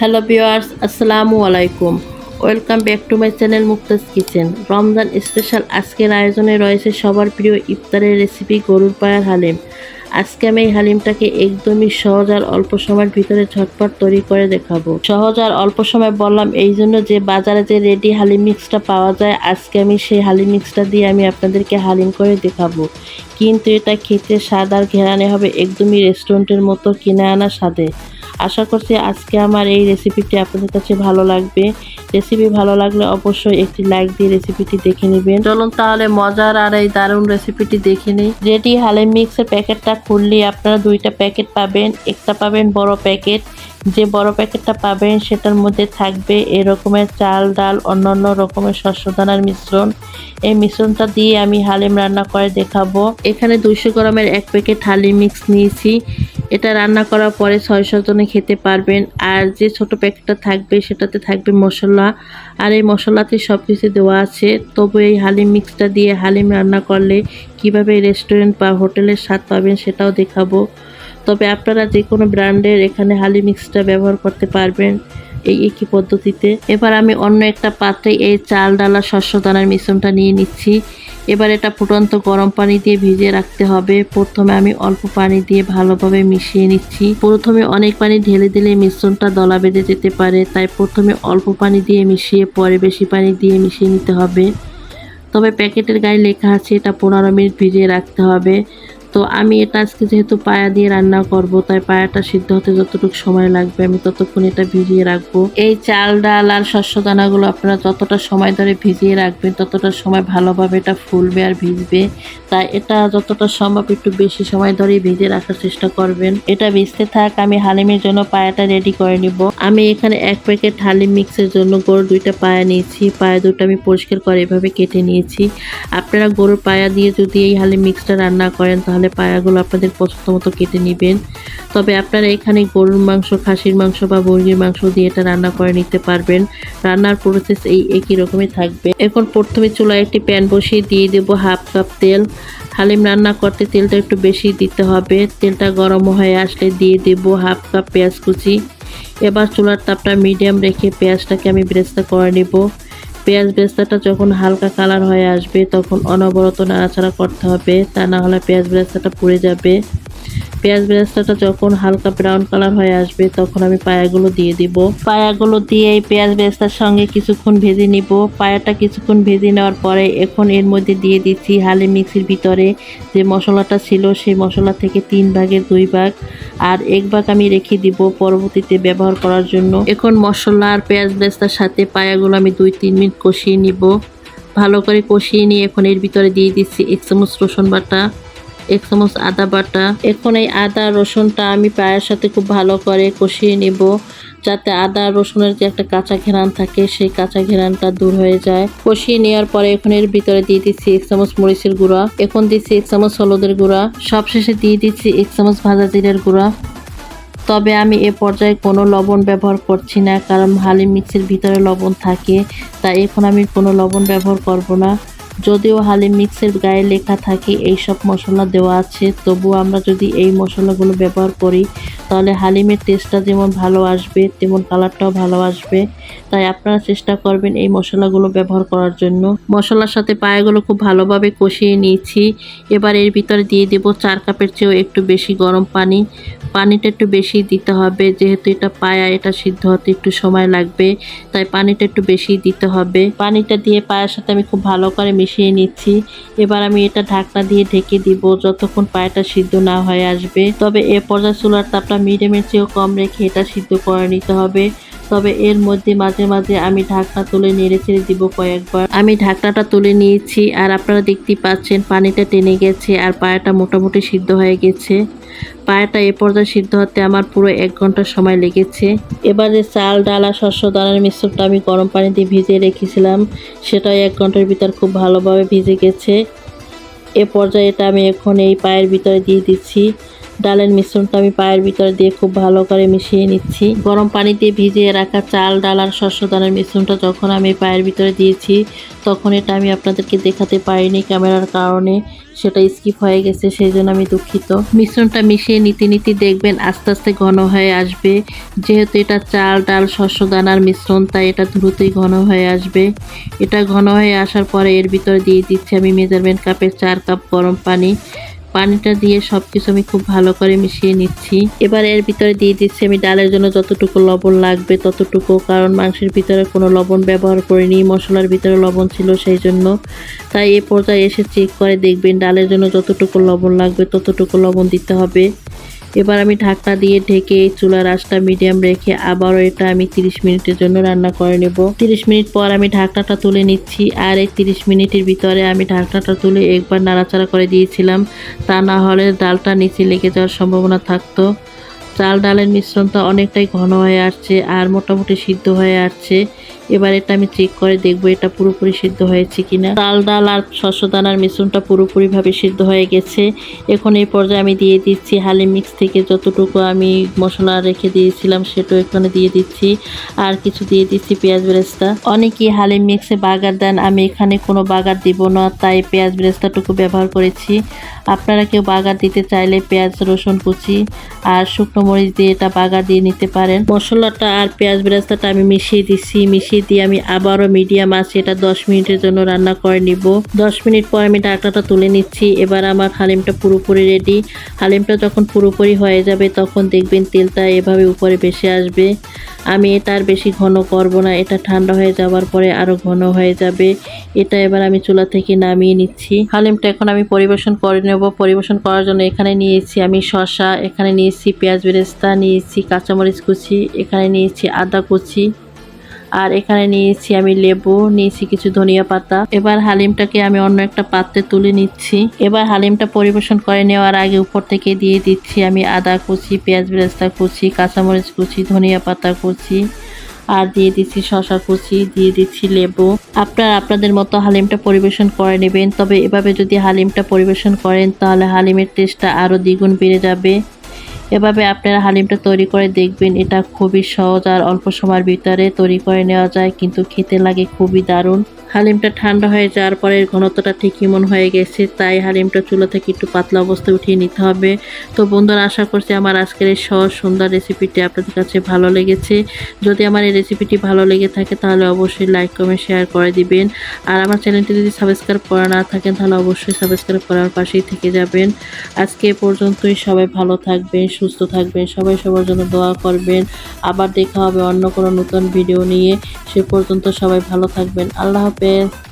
Hello viewers আসসালামু আলাইকুম। Welcome back to my channel Muktaz kitchen. Ramzan special আজকের আয়োজনে রয়েছে সবার প্রিয় ইফতারের রেসিপি গরুর পায়ার হালিম। আজকে আমি এই হালিমটাকে একদমই সহজ আর অল্প সময়ের ভিতরে ঝটপট তৈরি করে দেখাবো। সহজ আর অল্প সময় বললাম, এই জন্য যে বাজারে যে রেডি হালিম মিক্সটা পাওয়া যায়, আজকে আমি সেই হালিম মিক্সটা দিয়ে আমি আপনাদেরকে হালিম করে দেখাবো। কিন্তু এটা খেতে স্বাদ আর ঘেরানে হবে একদমই রেস্টুরেন্টের মতো কিনে আনা স্বাদে। আশা করছি আজকে আমার এই রেসিপিটি আপনাদের কাছে ভালো লাগবে। রেসিপি ভালো লাগলে অবশ্যই একটি লাইক দিয়ে রেসিপিটি দেখে নেবেন। চলুন তাহলে মজার আর এই দারুণ রেসিপিটি দেখে নিই। রেডি হালিম মিক্সের প্যাকেটটা খুললে আপনারা দুইটা প্যাকেট পাবেন, একটা পাবেন বড় প্যাকেট। যে বড় প্যাকেটটা পাবেন সেটার মধ্যে থাকবে এরকমের চাল, ডাল, অন্যান্য রকমের শস্যদানার মিশ্রণ। এই মিশ্রণটা দিয়ে আমি হালিম রান্না করে দেখাবো। এখানে দুইশো গ্রামের এক প্যাকেট হালিম মিক্স নিয়েছি। এটা রান্না করার পরে ছয়শো জনে খেতে পারবেন। আর যে ছোট প্যাকেটটা থাকবে, সেটাতে থাকবে মশলা। আর এই মশলাতে সব কিছু দেওয়া আছে। তবু এই হালিম মিক্সটা দিয়ে হালিম রান্না করলে কীভাবে রেস্টুরেন্ট বা হোটেলের স্বাদ পাবেন সেটাও দেখাবো। তবে আপনারা যে কোনো ব্র্যান্ডের এখানে হালি মিক্সটা ব্যবহার করতে পারবেন এই একই পদ্ধতিতে। এবার আমি অন্য একটা পাত্রে এই চাল, ডালা শস্য দানার মিশ্রণটা নিয়ে নিচ্ছি। এবার এটা ফুটন্ত গরম পানি দিয়ে ভিজিয়ে রাখতে হবে। প্রথমে আমি অল্প পানি দিয়ে ভালোভাবে মিশিয়ে নিচ্ছি। প্রথমে অনেক পানি ঢেলে দিলে মিশ্রণটা দলা বেঁধে যেতে পারে। তাই প্রথমে অল্প পানি দিয়ে মিশিয়ে পরে বেশি পানি দিয়ে মিশিয়ে নিতে হবে। তবে প্যাকেটের গায়ে লেখা আছে, এটা পনেরো মিনিট ভিজিয়ে রাখতে হবে। তো আমি এটা আজকে যেহেতু পায়া দিয়ে রান্না করব, তাই পায়াটা সিদ্ধ হতে যতটুকু সময় লাগবে, আমি ততক্ষণ এটা ভিজিয়ে রাখব। এই চাল, ডাল আর শস্য দানাগুলো আপনারা যতটা সময় ধরে ভিজিয়ে রাখবেন, ততটা সময় ভালোভাবে এটা ফুলবে আর ভিজবে। তাই এটা যতটা সম্ভব একটু বেশি সময় ধরেই ভিজিয়ে রাখার চেষ্টা করবেন। এটা ভিজতে থাক, আমি হালিমের জন্য পায়াটা রেডি করে নিব। আমি এখানে এক প্যাকেট হালিম মিক্সের জন্য গরুর দুইটা পায়া নিয়েছি। পায়া দুটো আমি পরিষ্কার করে এভাবে কেটে নিয়েছি। আপনারা গরুর পায়া দিয়ে যদি এই হালিম মিক্সটা রান্না করেন, তাহলে পায়াগুলো আপনাদের পছন্দ মতো কেটে নেবেন। তবে আপনারা এখানে গরুর মাংস, খাসির মাংস বা মুরগির মাংস দিয়ে এটা রান্না করে নিতে পারবেন। রান্নার প্রসেস এই একই রকমই থাকবে। এখন প্রথমে চুলায় একটি প্যান বসিয়ে দিয়ে দেবো হাফ কাপ তেল। হালিম রান্না করতে তেলটা একটু বেশি দিতে হবে। তেলটা গরম হয়ে আসলে দিয়ে দেব হাফ কাপ পেঁয়াজ কুচি। এবার চুলার তাপটা মিডিয়াম রেখে পেঁয়াজটাকে আমি ব্রেস্তা করে নেব। পেঁয়াজ বেস্তাটা যখন হালকা কালার হয়ে আসবে, তখন অনবরত নাড়াচাড়া করতে হবে। তা না হলে পেঁয়াজ বেস্তাটা পুড়ে যাবে। পেঁয়াজ বেরেস্তাটা যখন হালকা ব্রাউন কালার হয়ে আসবে, তখন আমি পায়াগুলো দিয়ে দিব। পায়াগুলো দিয়ে এই পেঁয়াজ বেরেস্তার সঙ্গে কিছুক্ষণ ভেজে নিব। পায়াটা কিছুক্ষণ ভেজে নেওয়ার পরে এখন এর মধ্যে দিয়ে দিচ্ছি হালি মিক্সির ভিতরে যে মশলাটা ছিল, সেই মশলা থেকে তিন ভাগের দুই ভাগ আর এক ভাগ আমি রেখে দিব পরবর্তীতে ব্যবহার করার জন্য। এখন মশলা আর পেঁয়াজ বেরেস্তার সাথে পায়াগুলো আমি দুই তিন মিনিট কষিয়ে নিব। ভালো করে কষিয়ে নিয়ে এখন এর ভিতরে দিয়ে দিচ্ছি এক চামচ রসুন বাটা। এক চামচ আদা বাটা। এখন এই আদা, রসুনটা আমি পায়ের সাথে খুব ভালো করে কষিয়ে নেব যাতে আদা, রসুনের যে একটা কাঁচা ঘেরান থাকে, সেই কাঁচা ঘেরানটা দূর হয়ে যায়। কষিয়ে নেওয়ার পরে এখন এর ভিতরে দিয়ে দিচ্ছি এক চামচ মরিচের গুঁড়া। এখন দিচ্ছি এক চামচ হলুদের গুঁড়া। সবশেষে দিয়ে দিচ্ছি এক চামচ ভাজা জিরের গুঁড়া। তবে আমি এ পর্যায়ে কোনো লবণ ব্যবহার করছি না, কারণ হালিম মিক্সের ভিতরে লবণ থাকে, তাই এখন আমি কোনো লবণ ব্যবহার করব না। যদিও হালিম মিক্সের গায়ে লেখা থাকে এই সব মশলা দেওয়া আছে তবু আমরা যদি এই মশলাগুলো ব্যবহার করি, তাহলে হালিমের টেস্টটা যেমন ভালো আসবে, তেমন কালারটাও ভালো আসবে। তাই আপনারা চেষ্টা করবেন এই মশলাগুলো ব্যবহার করার জন্য। মশলার সাথে পায়াগুলো খুব ভালোভাবে কষিয়ে নিয়েছি। এবার এর ভিতরে দিয়ে দেব চার কাপের চেয়েও একটু বেশি গরম পানি। পানিটা একটু বেশি দিতে হবে, যেহেতু এটা পায়া এটা সিদ্ধ হতে একটু সময় লাগবে, তাই পানিটা একটু বেশি দিতে হবে। পানিটা দিয়ে পায়ের সাথে আমি খুব ভালো করে মিশিয়ে নিচ্ছি। এবার আমি এটা ঢাকনা দিয়ে ঢেকে দিব যতক্ষণ পায়াটা সিদ্ধ না হয়ে আসবে। তবে এ পর্যায়ে চুলার তাপটা মিডিয়ামের চেয়েও কম রেখে এটা সিদ্ধ করে নিতে হবে। তবে এর মধ্যে মাঝে মাঝে আমি ঢাকনা তুলে নেড়ে ছেড়ে দিব কয়েকবার। আমি ঢাকনাটা তুলে নিয়েছি আর আপনারা দেখতেই পাচ্ছেন পানিটা টেনে গেছে আর পায়াটা মোটামুটি সিদ্ধ হয়ে গেছে। পায়াটা এ পর্যায়ে সিদ্ধ হতে আমার পুরো এক ঘণ্টা সময় লেগেছে। এবারে চাল, ডাল আর শস্য, দানার মিশ্রণটা আমি গরম পানি দিয়ে ভিজিয়ে রেখেছিলাম। সেটাও এক ঘণ্টার ভিতর খুব ভালোভাবে ভিজে গেছে। এ পর্যায়ে এটা আমি এখন এই পায়ের ভিতরে দিয়ে দিচ্ছি। ডালের মিশ্রণটা আমি পায়ের ভিতরে দিয়ে খুব ভালো করে মিশিয়ে নিচ্ছি। গরম পানিতে ভিজিয়ে রাখা চাল, ডাল আর শস্য দানের মিশ্রণটা যখন আমি পায়ের ভিতরে দিয়েছি, তখন এটা আমি আপনাদেরকে দেখাতে পারিনি ক্যামেরার কারণে। সেটা স্কিপ হয়ে গেছে, সেই জন্য আমি দুঃখিত। মিশ্রণটা মিশিয়ে নীতি নীতি দেখবেন আস্তে আস্তে ঘন হয়ে আসবে। যেহেতু এটা চাল, ডাল, শস্য, দানার মিশ্রণ, তাই এটা দ্রুতই ঘন হয়ে আসবে। এটা ঘন হয়ে আসার পরে এর ভিতরে দিয়ে দিচ্ছি আমি মেজারমেন্ট কাপের চার কাপ গরম পানি। পানিটা দিয়ে সব কিছু আমি খুব ভালো করে মিশিয়ে নিচ্ছি। এবার এর ভিতরে দিয়ে দিচ্ছি আমি ডালের জন্য যতটুকু লবণ লাগবে ততটুকু, কারণ মাংসের ভিতরে কোনো লবণ ব্যবহার করিনি, মশলার ভিতরে লবণ ছিল সেই জন্য। তাই এ পর্যায়ে এসে চেক করে দেখবেন ডালের জন্য যতটুকু লবণ লাগবে ততটুকু লবণ দিতে হবে। এবার আমি ঢাকনা দিয়ে ঢেকে চুলার আঁচটা মিডিয়াম রেখে আবারও এটা আমি 30 মিনিটের জন্য রান্না করে নেব। 30 মিনিট পর আমি ঢাকনাটা তুলে নিচ্ছি আর এই 30 মিনিটের ভিতরে আমি ঢাকনাটা তুলে একবার নাড়াচাড়া করে দিয়েছিলাম। তা না হলে ডালটা নিচে লেগে যাওয়ার সম্ভাবনা থাকতো। চাল ডালের মিশ্রণটা অনেকটাই ঘন হয়ে আসছে আর মোটামুটি সিদ্ধ হয়ে আসছে। এবার এটা আমি চেক করে দেখব এটা পুরোপুরি সিদ্ধ হয়েছে কিনা। চাল ডাল আর শস্য দানার মিশ্রণটা পুরোপুরিভাবে সিদ্ধ হয়ে গেছে। এখন এই পর্যায়ে আমি দিয়ে দিচ্ছি হালিম মিক্স থেকে যতটুকু আমি মশলা রেখে দিয়েছিলাম সেটাও এখানে দিয়ে দিচ্ছি। আর কিছু দিয়ে দিচ্ছি পেঁয়াজ বেরেস্তা। অনেকেই হালিম মিক্সে বাগার দেন, আমি এখানে কোনো বাগার দিব না, তাই পেঁয়াজ বেরেস্তাটুকু ব্যবহার করেছি। আপনারা কেউ বাগার দিতে চাইলে পেঁয়াজ, রসুন, কুচি আর শুকনো মরিচ দিয়ে এটা বাগার দিয়ে নিতে পারেন। মশলাটা আর পেঁয়াজ বেরেস্তাটা আমি মিশিয়ে দিচ্ছি, মিশিয়ে দিয়ে আমি আবারও মিডিয়াম আছে, এটা দশ মিনিটের জন্য রান্না করে নিব। দশ মিনিট পর আমি ঢাকনাটা তুলে নিচ্ছি। এবার আমার হালিমটা পুরোপুরি রেডি হালিমটা যখন পুরোপুরি হয়ে যাবে, তখন দেখবেন তেলটা এভাবে উপরে ভেসে আসবে। আমি এটা আর বেশি ঘন করব না, এটা ঠান্ডা হয়ে যাওয়ার পরে আরও ঘন হয়ে যাবে। এটা এবার আমি চুলা থেকে নামিয়ে নিচ্ছি। হালিমটা এখন আমি পরিবেশন করে নেব। পরিবেশন করার জন্য এখানে নিয়েছি আমি শসা, এখানে নিয়েছি পেঁয়াজ বেরেস্তা, নিয়েছি কাঁচামরিচ কুচি, এখানে নিয়েছি আদা কুচি। আর এখানে নিয়েছি আমি লেবু, নিয়েছি কিছু ধনিয়া পাতা। এবার হালিমটাকে আমি অন্য একটা পাত্রে তুলে নিচ্ছি। এবার হালিমটা পরিবেশন করে নেওয়ার আগে উপর থেকে দিয়ে দিচ্ছি আমি আদা কুচি, পেঁয়াজ বেরেস্তা কুচি, কাঁচামরিচ কুচি, ধনিয়া পাতা কুচি, আর দিয়ে দিচ্ছি শশা কুচি, দিয়ে দিচ্ছি লেবু। আপনারা আপনাদের মতো হালিমটা পরিবেশন করে নেবেন, তবে এভাবে যদি হালিমটা পরিবেশন করেন, তাহলে হালিমের টেস্টটা আরও দ্বিগুণ বেড়ে যাবে। এভাবে আপনারা হালিমটা তৈরি করে দেখবেন, এটা খুবই সহজ আর অল্প সময়ের ভিতরে তৈরি করে নেওয়া যায়, কিন্তু খেতে লাগে খুবই দারুণ। হালিমটা ঠান্ডা হয়ে যাওয়ার পরে ঘনত্বটা ঠিক এমন হয়ে গেছে, তাই হালিমটা চুলা থেকে একটু পাতলা অবস্থায় উঠিয়ে নিতে হবে। তো বন্ধুরা, আশা করছি আমার আজকের এই সহজ সুন্দর রেসিপিটি আপনাদের কাছে ভালো লেগেছে। যদি আমার এই রেসিপিটি ভালো লেগে থাকে, তাহলে অবশ্যই লাইক কমেন্ট শেয়ার করে দিবেন। আর আমার চ্যানেলটি যদি সাবস্ক্রাইব করা না থাকেন, তাহলে অবশ্যই সাবস্ক্রাইব করার পাশেই থেকে যাবেন। আজকে এ পর্যন্তই, সবাই ভালো থাকবেন, সুস্থ থাকবেন, সবাই সবার জন্য দোয়া করবেন। আবার দেখা হবে অন্য কোনো নতুন ভিডিও নিয়ে। সে পর্যন্ত সবাই ভালো থাকবেন। আল্লাহ jump